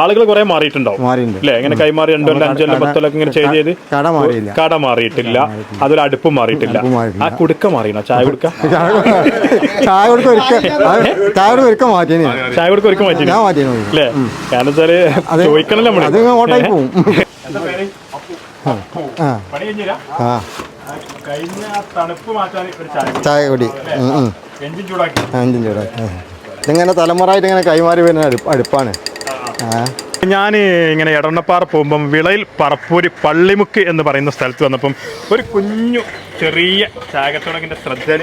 ആളുകൾ കുറെ മാറിയിട്ടുണ്ടാവും. അല്ലെ എങ്ങനെ ഇങ്ങനെ കൈമാറി രണ്ടോ അഞ്ചോ പത്തോലൊക്കെ ഇങ്ങനെ ചെയ്ത് ചെയ്ത് കട മാറിയിട്ടില്ല. അതൊരു അടുപ്പ് മാറിയിട്ടില്ല. ആ കുടുക്ക മാറിയണോ? ചായ കുടുക്ക? ചായ കുടുക്ക ചായ കൊടുക്ക ഒരിക്കൽ ചായ കുടുക്ക ഒരിക്കൽ മാറ്റി അല്ലേ കാരണം വെച്ചാൽ ചോദിക്കണല്ലോ നമ്മൾ. ഓട്ടായി പോവും. എന്താ ആ. പണി ആ. കഴിഞ്ഞ തണുപ്പ് മാറ്റാൻ ഒരു ചായ കുടി. എഞ്ചിൻ ചൂടാക്കി. ഇതിങ്ങനെ തലമുറയായിട്ട് ഇങ്ങനെ കൈമാറി വരുന്ന അടുപ്പ് അടുപ്പാണ്. ഞാൻ ഇങ്ങനെ എടവണ്ണപ്പാറ പോകുമ്പം വിളയിൽ പറപ്പൂര് പള്ളിമുക്ക് എന്ന് പറയുന്ന സ്ഥലത്ത് വന്നപ്പം ഒരു കുഞ്ഞു ചെറിയ ചാകച്ചുടങ്ങിന്റെ ശ്രദ്ധയിൽ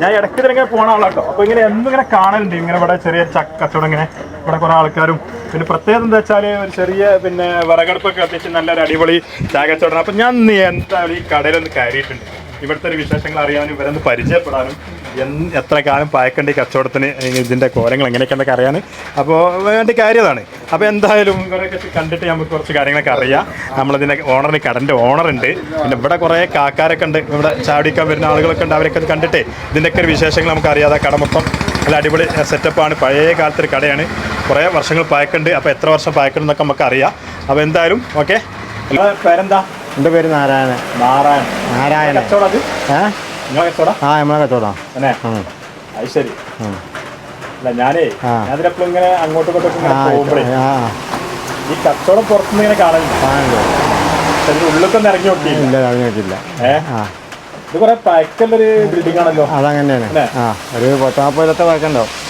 ഞാൻ ഇടയ്ക്ക് ഇതിങ്ങനെ പോണ ആളാട്ടോ. അപ്പൊ ഇങ്ങനെ എന്നും ഇങ്ങനെ കാണലുണ്ട്. ഇങ്ങനെ ഇവിടെ ചെറിയ ചക്ക ഇങ്ങനെ ഇവിടെ കുറെ ആൾക്കാരും. പിന്നെ പ്രത്യേകത എന്താ വെച്ചാൽ ഒരു ചെറിയ പിന്നെ വിറകടുപ്പൊക്കെ അത്യാവശ്യം നല്ലൊരു അടിപൊളി ചായ കച്ചവടം അപ്പൊ ഞാൻ എന്താ ഈ കടയിലൊന്ന് കയറിയിട്ടുണ്ട്. ഇവിടുത്തെ ഒരു വിശേഷങ്ങൾ അറിയാനും ഇവരൊന്ന് പരിചയപ്പെടാനും എത്ര കാലം പായക്കണ്ടി കച്ചവടത്തിന് ഇതിന്റെ കോലങ്ങൾ എങ്ങനെയൊക്കെ അറിയാൻ. അപ്പോൾ വേണ്ടി കാര്യതാണ്. അപ്പോൾ എന്തായാലും ഇവരൊക്കെ കണ്ടിട്ട് നമുക്ക് കുറച്ച് കാര്യങ്ങളൊക്കെ അറിയാം. നമ്മളതിന്റെ ഓണറിന് കടന്റെ ഓണറുണ്ട് പിന്നെ ഇവിടെ കുറേ കാക്കാരൊക്കെ ഉണ്ട്. ഇവിടെ ചാടിക്കാൻ വരുന്ന ആളുകളൊക്കെ ഉണ്ട്. അവരൊക്കെ കണ്ടിട്ടേ കണ്ടിട്ട് ഇതിന്റെയൊക്കെ ഒരു വിശേഷങ്ങൾ നമുക്ക് അറിയാതെ കട മൊത്തം നല്ല അടിപൊളി സെറ്റപ്പാണ് പഴയ കാലത്തൊരു കടയാണ്. കുറേ വർഷങ്ങൾ പായക്കുണ്ട്. അപ്പോൾ എത്ര വർഷം പായക്കുണ്ട് എന്നൊക്കെ നമുക്ക് അറിയാം. അപ്പോൾ എന്തായാലും ഓക്കെ പേരെന്താ? എന്റെ പേര് നാരായണൻ. നാരായണൻ. നാരായണൻ. കച്ചവടം ആ നമ്മളെ കച്ചവടം. അത് ശരി. അല്ല ഞാനേ ആ. ഇങ്ങനെ അങ്ങോട്ടും ഇങ്ങോട്ടും ഇങ്ങനെ ആ പോകുമ്പോഴേ ആ. ഈ കച്ചവടം പുറത്തുനിന്ന് ഇങ്ങനെ പക്ഷെ ഉള്ളിലൊക്കെ ഇറങ്ങി നോക്കിയില്ല? ഇത് കുറെ ബിൽഡിംഗ് ആണല്ലോ. അതങ്ങനെയാണ്. ഒരു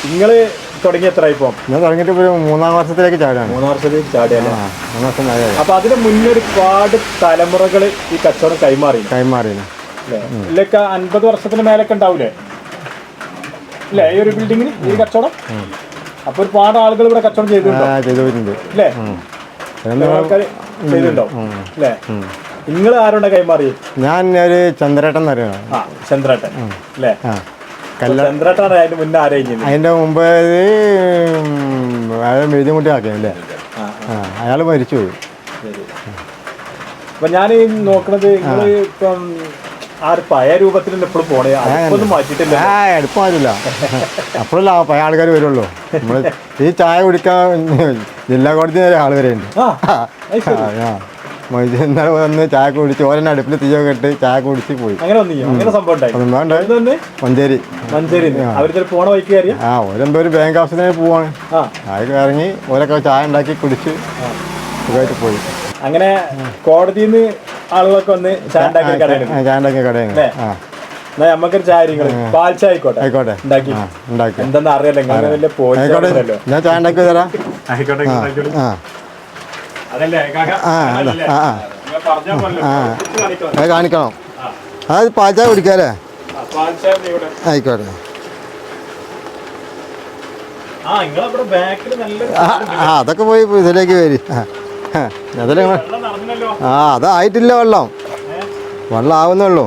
നിങ്ങൾ തുടങ്ങി എത്ര ഇപ്പം? ഞാൻ തുടങ്ങിയിട്ട് ഇപ്പോൾ ഒരു മൂന്നാം വർഷത്തിലേക്ക് ചാടാണ് മൂന്നാം വർഷത്തിലേക്ക് മൂന്ന് വർഷം ആയി അപ്പൊ അതിന് മുന്നേ ഒരുപാട് തലമുറകൾ ഈ കച്ചവടം കൈമാറി കൈമാറിയാണ് ഇതിലൊക്കെ അൻപത് വർഷത്തിന് മേലൊക്കെ ഉണ്ടാവൂലേ? അല്ലേ? ഈ ഒരു ബിൽഡിങ്ങിന് ഈ കച്ചവടം? അപ്പൊ ഒരുപാട് ആളുകൾ ഇവിടെ കച്ചവടം ചെയ്തിട്ടുണ്ടോ? അല്ലേ? ആൾക്കാർ അല്ലേ നിങ്ങൾ ആരോടെ കൈമാറി ഞാൻ ഒരു ചന്ദ്രേട്ടൻ എന്ന് ആ ചന്ദ്രേട്ടൻ. അല്ലേ? ചന്ദ്രേട്ടനാണ് അതിന്റെ മുന്നേ മുമ്പ് അയാൾ മെഴുതിമുട്ടി ആക്കിയല്ലേ ആ ആ. അയാൾ മരിച്ചു പോയി അപ്പൊ ഞാൻ നോക്കണത് ഇപ്പം പഴയ രൂപത്തിൽ എപ്പോഴും പോണേ? അതൊന്നും മാറ്റിട്ടില്ല ആ എടുപ്പ് മാറ്റില്ല അപ്പോഴല്ല പഴയ ആൾക്കാർ വരുള്ളൂ. നമ്മൾ ഈ ചായ കുടിക്കാൻ ജില്ലാ കോടതി വരെ ആൾ വരെയുണ്ട്. ഇന്നലെ വന്ന് ചായ കുടിച്ച് ഓരോ അടുപ്പിൽ തീയൊക്കെ ഇട്ട് ചായ കുടിച്ച് പോയി. മഞ്ചേരി. ആ. ഓരെന്തോ ഒരു ബാങ്ക് ആവശ്യത്തിന് പോവാണ്. അതൊക്കെ ഇറങ്ങി ഓരൊക്കെ ചായ ഉണ്ടാക്കി കുടിച്ച് സുഖമായിട്ട് പോയി. അങ്ങനെ കോടതിയിൽ നിന്ന് ആളുകളൊക്കെ വന്ന് ചാണ്ടാക്കി കടയാണ്? ആ എന്നാ നമ്മക്കൊരു ചായ പാൽ ചായ ആയിക്കോട്ടെ. ആയിക്കോട്ടെ. ഉണ്ടാക്കി. ഉണ്ടാക്കി. എന്തെന്ന് അറിയാലോ നിങ്ങൾ വലിയ ആയിക്കോട്ടെ. ഞാൻ ചായ ഉണ്ടാക്കി തരാം. ആയിക്കോട്ടെ ആ അതല്ലേ? ആ. കാണിക്കണം. അത് പാൽ ചായ കുടിക്കാല്ലേ. ആയിക്കോട്ടെ. ആ നിങ്ങളവിടെ ബാക്കിൽ നല്ല ആ ആ, അതൊക്കെ പോയി ഇതിലേക്ക് വരി. അതിൽ ആ അതായിട്ടില്ല വെള്ളം. വെള്ളം ആവുന്നുള്ളൂ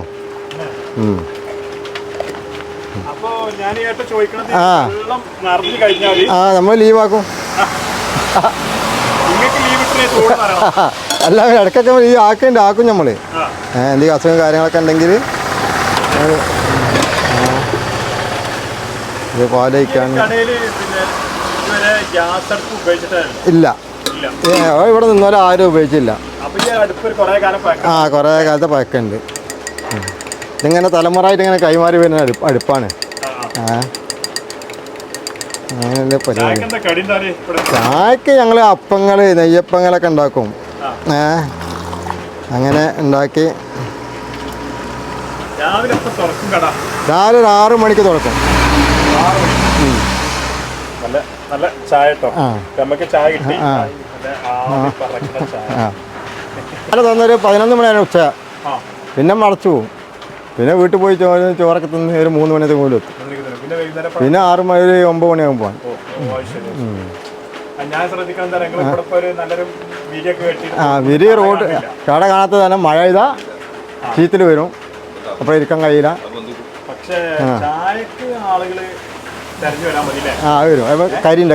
ആ. ആ നമ്മൾ ലീവാക്കും. ലീവ് അല്ല ഇടയ്ക്കൊക്കെ ഈ ആക്കുന്നുണ്ട് ആക്കും നമ്മൾ. എന്തെങ്കിലും അസുഖം കാര്യങ്ങളൊക്കെ ഉണ്ടെങ്കിൽ ഇത് പാലയിക്കാൻ ഇല്ല. ഇവിടെ നിന്നോലെ ആരും ഉപയോഗിച്ചില്ല. ആ കുറേ കാലത്തെ പഴക്കമുണ്ട്. ഇതിങ്ങനെ തലമുറയായിട്ട് ഇങ്ങനെ കൈമാറി വരുന്ന അടുപ്പ് അടുപ്പാണ്. ആ, പരിപാടി. ചായക്ക് ഞങ്ങൾ അപ്പങ്ങൾ നെയ്യപ്പങ്ങളൊക്കെ ഉണ്ടാക്കും. ഏ? അങ്ങനെ ഉണ്ടാക്കി. രാവിലെ ഒരു ആറ് മണിക്ക് തുറക്കും. നല്ല നല്ല ചായ കേട്ടോ. നമുക്ക് ചായ കിട്ടി. ആ. നല്ല ആവി പറക്കുന്ന ചായ ആ രാവിലെ തന്നൊരു പതിനൊന്ന് മണിയാണ് ഉച്ച. പിന്നെ മറച്ചു പോകും പിന്നെ വീട്ടിൽ പോയി ചോറ് ചോറൊക്കെ തിന്ന് ഒരു മൂന്ന് മണിയത്തെ പോലും എത്തും. പിന്നെ ആറ് മണി ഒരു ഒമ്പത് മണിയാകുമ്പോൾ ആ, വിരി റോഡ് കട കാണാത്ത തന്നെ മഴ ചെയ്താൽ ചീത്തിൽ വരും. അപ്പോൾ ഇരിക്കാൻ കഴിയില്ല. പക്ഷേ ചായക്ക് ആളുകൾ ആ വരും. അപ്പോൾ കരിയുണ്ട്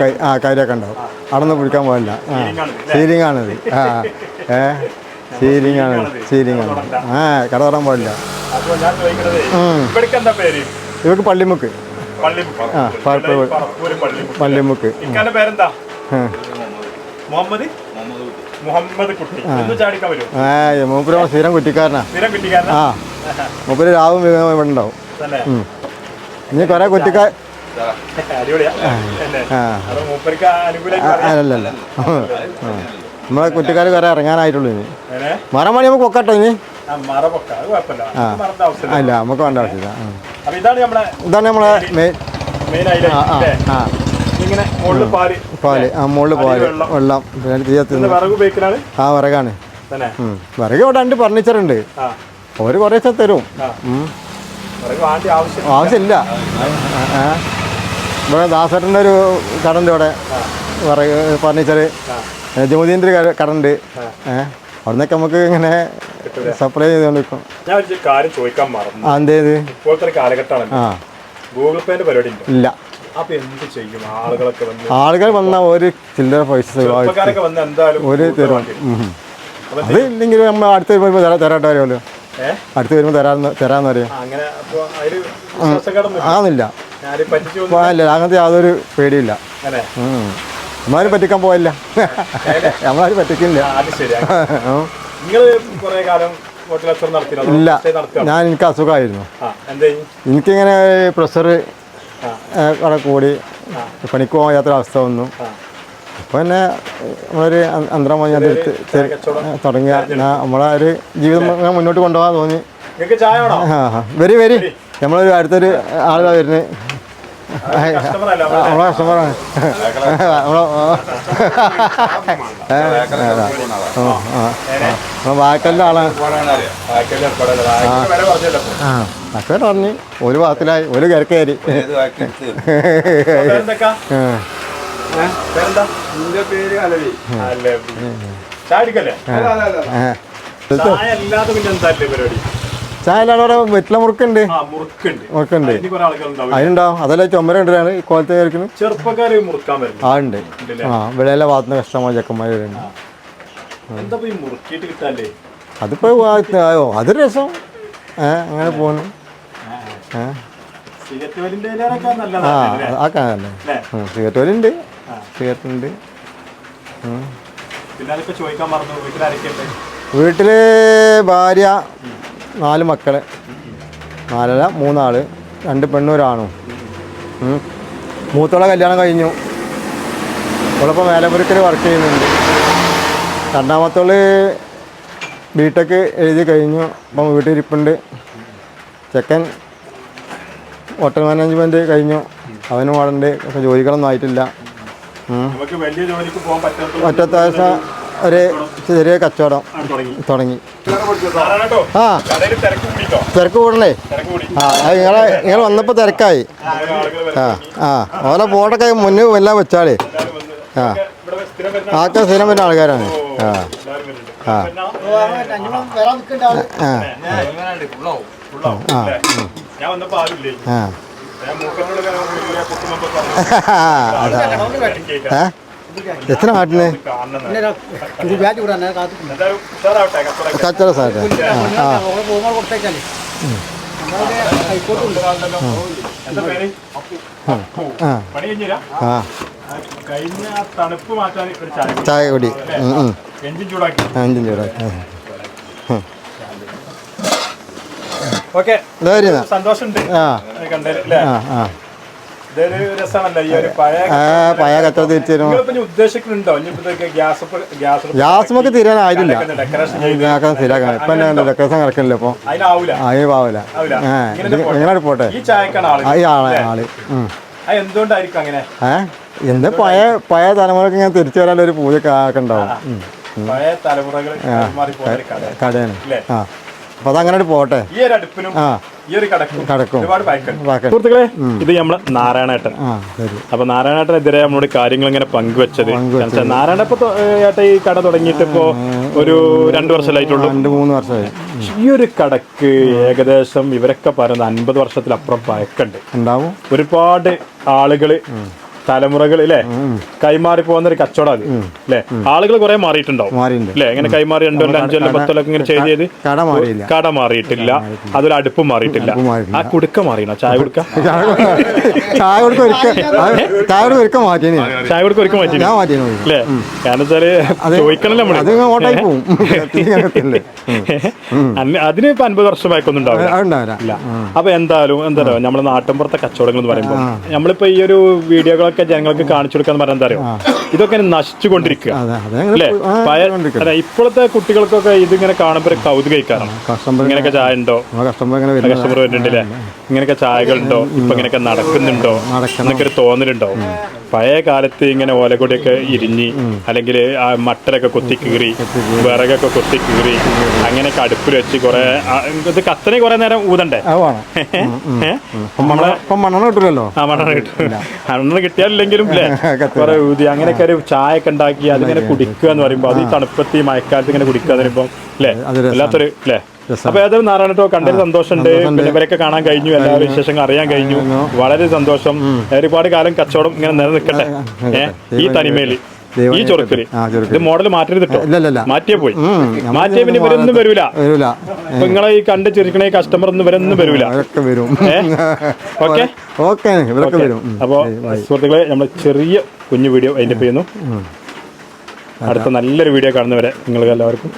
കരി- ആ കരിയൊക്കെ ഉണ്ടാവും. അടന്ന് പിടിക്കാൻ പോകില്ല ആ. സീലിംഗ് ആണത് ആ ഏ? സീലിംഗ് ആണ് സീലിംഗ് ആണ് ആ കട തുറക്കാൻ പാടില്ല പേര്? ഇവർക്ക് പള്ളിമുക്ക്. ആ. പറപ്പൂര് പള്ളിമുക്ക്. ആ. മുഹമ്മദ്? മുഹമ്മദ് കുട്ടി. മൂപ്പര് സ്ഥിരം കുറ്റിക്കാരനാ. സ്ഥിരം കുട്ടിക്കാരനാ ആ. മൂപ്പര് രാവും ഇവിടെ ഉണ്ടാവും. ഇനി കുറെ കുറ്റിക്കാർ അല്ലല്ല നമ്മളെ കുറ്റിക്കാർ കുറെ ഇറങ്ങാനായിട്ടുള്ളൂ ഇനി. മരം മണി നമുക്ക് പൊക്കട്ടോ ഇനി? അല്ല നമുക്ക് വേണ്ട ആവശ്യമില്ല. ഇതാണ് നമ്മളെ മെയിൻ ആ പാൽ. ആ മുകളിൽ പാൽ. വെള്ളം. പിന്നെ തീയത്തിന് ആ വിറകാണ്. വിറക് ഇവിടെ രണ്ട് ഫർണിച്ചർ ഉണ്ട്. ഒരു കുറേശ്ശെ തരും. ആവശ്യമില്ല. ഇവിടെ ദാസേട്ടന്റെ ഒരു കടണ്ട് ഇവിടെ ഫർണിച്ചർ ജമുദീന്റെ ഒരു കട- കടണ്ട്. ഏഹ് അവിടെ നിന്നൊക്കെ നമുക്ക് ഇങ്ങനെ സപ്ലൈ ചെയ്തുകൊണ്ടിരിക്കും ഞാൻ ഒരു കാര്യം ചോദിക്കാൻ മറന്നു. ആ എന്തേത് ഇപ്പോഴത്തെ ഒരു കാലഘട്ടമാണ് ആ. ഗൂഗിൾ പേന്റെ പരിപാടി ഇല്ല. അപ്പൊ എന്ത് ചെയ്യും? ആളുകളൊക്കെ വന്ന് ആളുകൾ വന്ന ഒരു ചില്ലറ പൈസ ഒരു തീരുമാനം തരും. അത് ഇല്ലെങ്കിൽ നമ്മൾ അടുത്ത് തരാട്ടോ അറിയാമല്ലോ അടുത്ത് വരുമ്പോൾ തരാന്ന് തരാന്ന് പറയും. ആന്നില്ല. അല്ല അങ്ങനത്തെ യാതൊരു പേടിയില്ല. നമ്മളാരും പറ്റിക്കാൻ പോയില്ല നമ്മളാരും പറ്റിക്കില്ല. ഇല്ല. ഞാൻ എനിക്ക് അസുഖമായിരുന്നു? എനിക്കിങ്ങനെ പ്രഷർ കൂടി പണിക്ക് പോകാൻ യാത്ര അവസ്ഥ വന്നു അപ്പോൾ തന്നെ നമ്മളൊരു അന്തരം അതെടുത്ത് തുടങ്ങിയ നമ്മളെ ഒരു ജീവിതം മുന്നോട്ട് കൊണ്ടുപോകാൻ തോന്നി ആ. വരി വരി നമ്മളൊരു അടുത്തൊരു ആളുകളാ വരുന്നത് നമ്മളെ കസ്റ്റമറാണ് നമ്മളെ വാക്കലിന്റെ ആളാണ്. ആ പറഞ്ഞു ഒരു ഭാഗത്തിലായി ഒരു കിരക്കേരി അലവി. ചായ അടിക്കല്ലേ? ചായ അല്ലാതെ പിന്നെ എന്താ ഇല്ലേ പരിപാടി? ചായ അവിടെ വെറ്റില മുറുക്കുണ്ട്. ആ, മുറുക്കുണ്ട്. അതിനുണ്ടാവും. അതല്ല ചുമരുണ്ടാണ് ഈ കോലത്തെ ചെറുപ്പക്കാര് മുറുക്കാൻ വരും ആ ഉണ്ട്. ആ ഇവിടെയെല്ലാം ഭാഗത്തുനിന്ന് കഷ്ടമായ ചെക്കന്മാർ വരുന്നുണ്ട്. അതിപ്പോ ആയോ? അതൊരു രസം. ഏ അങ്ങനെ പോകുന്നു ഏ. സിഗരറ്റ് വലിന്റെ ആ? ആ കാണല്ലേ? സിഗരറ്റ് പോലുണ്ട് മറന്നു. വീട്ടിൽ ഭാര്യ നാല് മക്കൾ. നാലല്ല മൂന്നാൾ. രണ്ട് പെണ്ണും ഒരാണും. മൂത്തോളെ കല്യാണം കഴിഞ്ഞു. അവളിപ്പോൾ വേലപുരക്കൽ വർക്ക് ചെയ്യുന്നുണ്ട്. രണ്ടാമത്തോൾ ബിടെക് എഴുതി കഴിഞ്ഞു. അപ്പം വീട്ടിലിരിപ്പുണ്ട്. ചെക്കൻ ഹോട്ടൽ മാനേജ്മെന്റ് കഴിഞ്ഞു. അവനും പാടുണ്ട് പക്ഷെ ജോലികളൊന്നും ആയിട്ടില്ല. നമുക്ക് വലിയ ജോലിക്ക് പോകാൻ പറ്റാത്ത ഒറ്റത്താഴ്ച ഒരു ചെറിയ കച്ചവടം തുടങ്ങി. ആ. തിരക്ക് കൂടണേ. ആ അത് നിങ്ങളെ നിങ്ങൾ വന്നപ്പോൾ തിരക്കായി. ആ ആ ഓലെ ബോർഡൊക്കെ മുന്നേ എല്ലാം വെച്ചാളേ ആ. ഇവിടെ സ്ഥിരം വരുന്ന ആക്കെ സ്ഥിരം വരുന്ന ആൾക്കാരാണ്. ആ. ആ. ആ. ആ. ആ. എത്ര ഉഷാറാവട്ടെ കച്ചവടം സാറേ ആ ചായ കുടി. എഞ്ചിൻ ചൂടാക്കി. ഓക്കെ. സന്തോഷം സന്തോഷമുണ്ട്. ആ. പഴയ കച്ചവടം തിരിച്ചു ഗ്യാസ് നമുക്ക് തീരാനായിട്ടില്ല. ശരിയാക്കാൻ ഇപ്പം ഡെക്കറേഷൻ കിടക്കില്ല ഇപ്പോൾ അതിനാവൂല. അതിന് പാവില്ല ഇങ്ങനെ പോട്ടെ. ഈ ആൾ. എന്തുകൊണ്ടായിരിക്കും അങ്ങനെ? ഏ? എന്ത് പഴയ പഴയ തലമുറയ്ക്ക് ഇങ്ങനെ തിരിച്ചു വരാനുള്ള ഒരു പൂജ ഒക്കെ ഉണ്ടാവും. ഉം. പഴയ തലമുറകൾ കടയാണ് ആ. അപ്പം അതങ്ങനെ പോട്ടെ ഈ ഒരു അടുപ്പിനും ആ. ഈ ഒരു കടക്കും കടക്കും. ഒരുപാട് പഴക്കം ബാക്കി സുഹൃത്തുക്കളെ ഇത് നമ്മളെ നാരായണേട്ടൻ. ആ ശരി. അപ്പൊ നാരായണേട്ടനെതിരെ നമ്മളോട് കാര്യങ്ങൾ ഇങ്ങനെ പങ്കുവെച്ചത്. എന്നുവെച്ചാൽ നാരായണ ഇപ്പൊ ഏട്ട ഈ കട തുടങ്ങിയിട്ട് ഇപ്പോ ഒരു രണ്ടു വർഷമായിട്ടുള്ളൂ. രണ്ട് മൂന്ന് വർഷമായി. ഈ ഒരു കടക്ക് ഏകദേശം ഇവരൊക്കെ പറയുന്നത് അൻപത് വർഷത്തിലപ്പുറം പഴക്കണ്ട് ഉണ്ടാവും. ഒരുപാട് ആളുകൾ തലമുറകൾ അല്ലേ കൈമാറി പോകുന്ന ഒരു കച്ചവടം അത് അല്ലേ ആളുകൾ കുറെ മാറിയിട്ടുണ്ടാവും അല്ലെ ഇങ്ങനെ കൈമാറി രണ്ടോ അഞ്ചോ അല്ല പത്തോ ഒക്കെ ഇങ്ങനെ ചെയ്ത് ചെയ്ത് കട മാറിയിട്ടില്ല. അതൊരു അടുപ്പ് മാറിയിട്ടില്ല. ആ കുടുക്ക മാറിയോ ചായ കുടുക്ക? ചായ കുടുക്ക ഒരിക്കൽ ചായ കുടുക്ക മാറ്റിയാണ് ചായ കൊടുക്ക ഒരുക്കം പറ്റി ഞാൻ മാറ്റിയാണ് അല്ലേ കാരണം വെച്ചാൽ ചോദിക്കണല്ലോ നമ്മൾ. അതിന് ഇപ്പൊ അൻപത് വർഷമായിക്കൊന്നും ഉണ്ടാവില്ല. അപ്പൊ എന്തായാലും എന്താ പറയുക നമ്മുടെ നാട്ടിൻപുറത്തെ കച്ചവടങ്ങൾ എന്ന് പറയുമ്പോൾ നമ്മളിപ്പോ ഈ ഒരു വീഡിയോകളൊക്കെ ജനങ്ങൾക്ക് കാണിച്ചു കൊടുക്കാന്ന് പറഞ്ഞാൽ എന്താ അറിയോ? ഇതൊക്കെ നശിച്ചുകൊണ്ടിരിക്കുക. അതെ അല്ലേ. അല്ല, ഇപ്പോഴത്തെ കുട്ടികൾക്കൊക്കെ ഇതിങ്ങനെ കാണുമ്പോൾ കസ്റ്റമർ ഇങ്ങനെയൊക്കെ ചായ ഉണ്ടോ നമ്മളെ കസ്റ്റമർ വരുന്നുണ്ടല്ലേ? ഇങ്ങനെയൊക്കെ ചായകളുണ്ടോ? ഇപ്പൊ ഇങ്ങനെയൊക്കെ നടക്കുന്നുണ്ടോ. എന്നൊക്കെ ഒരു തോന്നലുണ്ടോ? പഴയ കാലത്ത് ഇങ്ങനെ ഓലക്കൊടിയൊക്കെ ഇരിഞ്ഞ് അല്ലെങ്കിൽ ആ മട്ടരൊക്കെ കൊത്തി കീറി വിറകൊക്കെ കൊത്തി കീറി അങ്ങനെയൊക്കെ അടുപ്പിൽ വെച്ച് കുറെ ഇത് കത്തനെ കുറെ നേരം ഊതണ്ടേ? അത്? ഇപ്പം മണ്ണെണ്ണ കിട്ടില്ലല്ലോ ആ മണ്ണെണ്ണ കിട്ടും മണ്ണെണ്ണ കിട്ടിയാലില്ലെങ്കിലും. കുറെ ഊതി അങ്ങനെയൊക്കെ ഒരു ചായ ഒക്കെ ഉണ്ടാക്കി അതിങ്ങനെ കുടിക്കുക എന്ന് പറയുമ്പോൾ അത് ഈ തണുപ്പത്ത് ഈ മഴക്കാലത്ത് ഇങ്ങനെ കുടിക്കുക എന്ന് പറയുമ്പോൾ അല്ലേ അല്ലാത്തൊരു വല്ലാത്തൊരു അല്ലേ അപ്പൊ ഏതായാലും നാരായണട്ടോ കണ്ടതിൽ സന്തോഷമുണ്ട്. പിന്നെ ഇവരൊക്കെ കാണാൻ കഴിഞ്ഞു. എല്ലാ വിശേഷങ്ങൾ അറിയാൻ കഴിഞ്ഞു. വളരെ സന്തോഷം. ഒരുപാട് കാലം കച്ചവടം ഇങ്ങനെ നിലനിൽക്കട്ടെ. ഏഹ് ഈ തനിമയിൽ ദൈവം ഈ ചൊറുക്കൽ. ഇത് മോഡൽ മാറ്റരുതിട്ടോ. മാറ്റിയേ പോയി. മാറ്റിയ പിന്നെ ഇവരൊന്നും വരൂല. വരൂല. നിങ്ങളെ ഈ കണ്ട് ചിരിക്കണ കസ്റ്റമർ ഒന്നും ഇവരൊന്നും വരൂല. വരും? ഓക്കെ? ഓക്കെ ഇവരൊക്കെ വരും. അപ്പോൾ സുഹൃത്തുക്കളെ നമ്മൾ ചെറിയ കുഞ്ഞു വീഡിയോ അതിന്റെ ചെയ്യുന്നു അടുത്ത നല്ലൊരു വീഡിയോ കാണുന്നവരെ നിങ്ങൾക്ക് എല്ലാവർക്കും